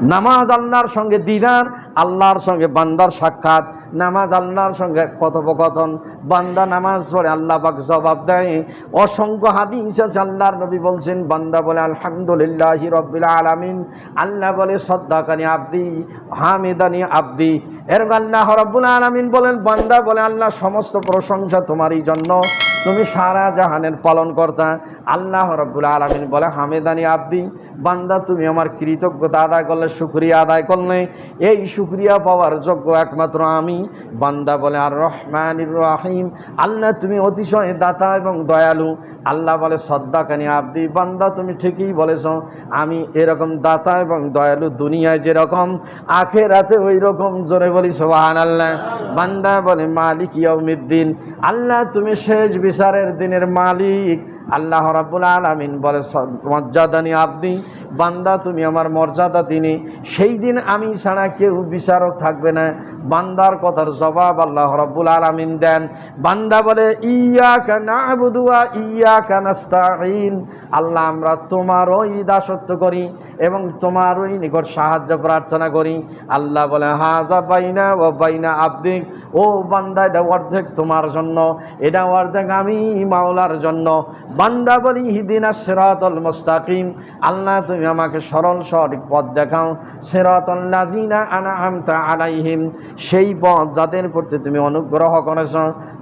নামাজ আল্লাহর সঙ্গে দিদার, আল্লাহর সঙ্গে বান্দার সাক্ষাৎ। নামাজ আল্লাহর সঙ্গে কথোপকথন। বান্দা নামাজ পড়ে, আল্লাহ পাক জবাব দেয়। অসংখ্য হাদিস আছে, আল্লাহর নবী বলছেন, বান্দা বলে, আলহামদুলিল্লাহ রব্বিল আলামিন। আল্লাহ বলে, সদ্দাকানি আব্দি, হামিদানি আব্দি। এরকম আল্লাহ রব্বুল আলামিন বলেন, বান্দা বলে, আল্লাহ সমস্ত প্রশংসা তোমারই জন্য। তুমি সারা জাহানের পালন কর্তা আল্লাহ রব্বুল আলমিন বলে, হামেদানি আব্দি, বান্দা তুমি আমার কৃতজ্ঞতা আদায় করলে, শুক্রিয়া আদায় করলে, এই শুক্রিয়া পাওয়ার যোগ্য একমাত্র আমি। বান্দা বলে, আর রহমানির রাহিম, আল্লাহ তুমি অতিশয় দাতা এবং দয়ালু আল্লাহ বলে সদ্দাকানি আব্দি, বান্দা তুমি ঠিকই বলেছ। আমি এরকম দাতা এবং দয়ালু দুনিয়ায় যেরকম, আখেরাতে ওই রকম জোরে বলি সোহান আল্লাহ বান্দা বলে, মালিক ইয়াউমিদ্দিন, আল্লাহ তুমি শেষ বিচারের দিনের মালিক। আল্লাহ রাব্বুল আলামিন বলে মর্যাদা নিয়ে আপনি বান্দা তুমি আমার মর্যাদা তিনি সেই দিন আমি ছাড়া কেউ বিচারক থাকবে না। বান্দার কথার জবাব আল্লাহ রব্বুল আলমিন দেন। বান্দা বলে ইয়া কানা ইয়া ইয়াকা নাস্তাঈন। আল্লাহ, আমরা তোমার ওই দাসত্ব করি। এবং তোমারই নিকট সাহায্য, প্রার্থনা করি। আল্লাহ বলে, হাজা বাইনা ও বাইনা আব্দিক। ও বান্দা, এটা অর্ধেক তোমার জন্য, এটা অর্ধেক আমি মাওলার জন্য। বান্দা বলি হিদিনা সেরাতল মুস্তাকিম। আল্লাহ, তুমি আমাকে সরল সঠিক পথ দেখাও। সেরাতল নাজিনা আনা আমতা আলাইহিম। সেই পথ যাদের প্রতি তুমি অনুগ্রহ করেছ,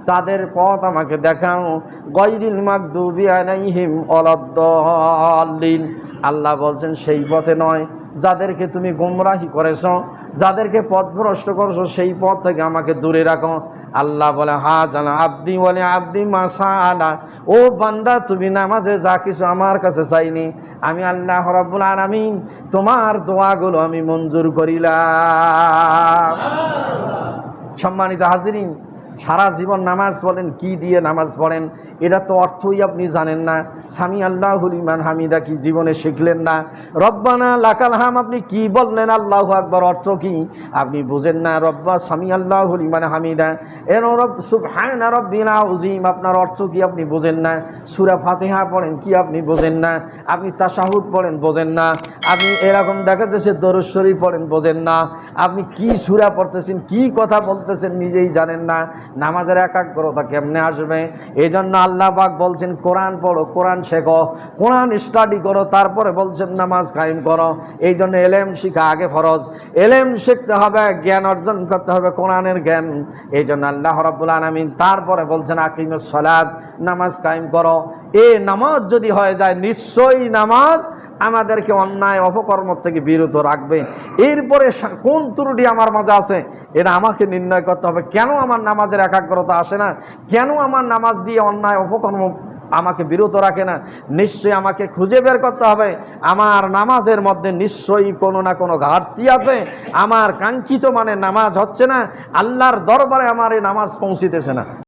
তাদের পথ আমাকে দেখাও। গৈরিল মাকদুবি আলাইহিম অলাদ্দাল্লিন আল্লাহ বলছেন, সেই পথে নয়। যাদেরকে তুমি গোমরাহি করেছ, যাদেরকে পথ পথভ্রষ্ট করছ, সেই পথ থেকে আমাকে দূরে রাখো। আল্লাহ বলে হা জানা আব্দি বলে আব্দি মাসা আলা ও বান্দা, তুমি নামাজে যা কিছু আমার কাছে চাইনি। আমি আল্লাহ রব্বুল আলামিন, তোমার দোয়াগুলো আমি মঞ্জুর করিলাম। সম্মানিত হাজিরিন, সারা জীবন নামাজ পড়েন, কি দিয়ে নামাজ পড়েন? এটা তো অর্থই আপনি জানেন না। স্বামী আল্লাহুল ইমান হামিদা কি জীবনে শিখলেন না? রব্বানা লাকাল হাম, আপনি কি বললেন? আল্লাহ আকবর অর্থ কি? আপনি বুঝেন না, রব্বা স্বামী আল্লাহুল ইমান হামিদা। এর রব, সুবহানা রব্বিনা উজিম আপনার অর্থ কি আপনি বোঝেন না? সুরা ফাতিহা পড়েন কি আপনি বোঝেন না? আপনি তাসাহুদ পড়েন বোঝেন না? আপনি এরকম দেখা যাচ্ছে দরুদ শরীফ পড়েন বোঝেন না? আপনি কি সুরা পড়তেছেন, কি কথা বলতেছেন নিজেই জানেন না? নামাজের একাগ্রতা কেমনে আসবে? এই জন্য আল্লাহ পাক বলছেন, কোরআন পড়ো, কোরআন শেখো, কোরআন স্টাডি করো, তারপরে বলছেন, নামাজ কায়েম করো। এই জন্য এলেম শিখা আগে ফরজ। এলেম শিখতে হবে, জ্ঞান অর্জন করতে হবে, কোরআনের জ্ঞান। এই জন্য আল্লাহ রাব্বুল আলামিন তারপরে বলছেন, আকিমুস সালাত, নামাজ কায়েম করো। এ নামাজ যদি হয়ে যায়, নিশ্চয়ই নামাজ আমাদেরকে অন্যায় অপকর্ম থেকে বিরত রাখবে। এরপরে কোন ত্রুটি আমার মাঝে আছে, এটা আমাকে নির্ণয় করতে হবে। কেন আমার নামাজের একাগ্রতা আসে না? কেন আমার নামাজ দিয়ে অন্যায় অপকর্ম আমাকে বিরত রাখে না? নিশ্চয়ই আমাকে খুঁজে বের করতে হবে। আমার নামাজের মধ্যে নিশ্চয়ই কোনো না কোনো ঘাটতি আছে। আমার কাঙ্ক্ষিত মানে নামাজ হচ্ছে না। আল্লাহর দরবারে আমার এই নামাজ পৌঁছিতেছে না।